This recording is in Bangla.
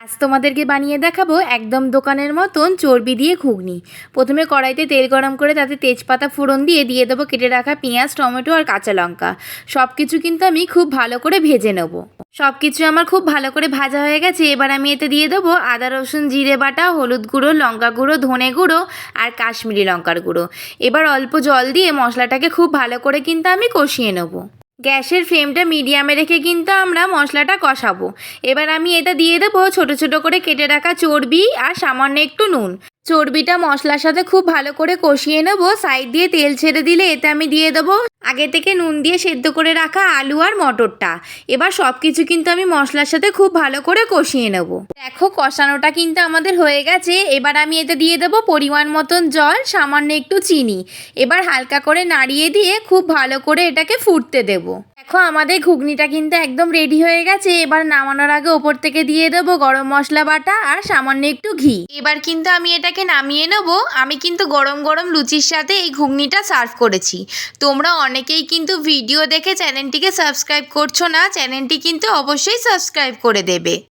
আজ তোমাদেরকে বানিয়ে দেখাবো একদম দোকানের মতন চর্বি দিয়ে ঘুগনি। প্রথমে কড়াইতে তেল গরম করে তাতে তেজপাতা ফোড়ন দিয়ে দিয়ে দেবো কেটে রাখা পেঁয়াজ, টমেটো আর কাঁচা লঙ্কা। সব কিছু কিন্তু আমি খুব ভালো করে ভেজে নেব। সব কিছু আমার খুব ভালো করে ভাজা হয়ে গেছে। এবার আমি এতে দিয়ে দেবো আদা, রসুন, জিরে বাটা, হলুদ গুঁড়ো, লঙ্কা গুঁড়ো, ধনে গুঁড়ো আর কাশ্মীরি লঙ্কার গুঁড়ো। এবার অল্প জল দিয়ে মশলাটাকে খুব ভালো করে কিন্তু আমি কষিয়ে নেব। গ্যাসের ফ্লেমটা মিডিয়ামে রেখে কিন্তু আমরা মশলাটা কষাবো। এবার আমি এটা দিয়ে দেবো ছোট ছোট করে কেটে রাখা চর্বি আর সামান্য একটু নুন। চর্বিটা মশলার সাথে খুব ভালো করে কষিয়ে নেব। সাইড দিয়ে তেল ছেড়ে দিলে এতে আমি দিয়ে দেবো আগে থেকে নুন দিয়ে সেদ্ধ করে রাখা আলু আর মটরটা। এবার সব কিছু কিন্তু আমি মশলার সাথে খুব ভালো করে কষিয়ে নেব। দেখো, কষানোটা কিন্তু আমাদের হয়ে গেছে। এবার আমি এতে দিয়ে দেবো পরিমাণ মতন জল, সামান্য একটু চিনি। এবার হালকা করে নাড়িয়ে দিয়ে খুব ভালো করে এটাকে ফুটতে দেবো। দেখো, আমাদের ঘুগনিটা কিন্তু একদম রেডি হয়ে গেছে। এবার নামানোর আগে ওপর থেকে দিয়ে দেবো গরম মশলা বাটা আর সামান্য একটু ঘি। এবার কিন্তু আমি এটাকে নামিয়ে নেব। আমি কিন্তু গরম গরম লুচির সাথে এই ঘুগনিটা সার্ভ করেছি। তোমরা অনেকেই কিন্তু ভিডিও দেখে চ্যানেলটিকে সাবস্ক্রাইব করছ না চ্যানেলটি কিন্তু অবশ্যই সাবস্ক্রাইব করে দেবে।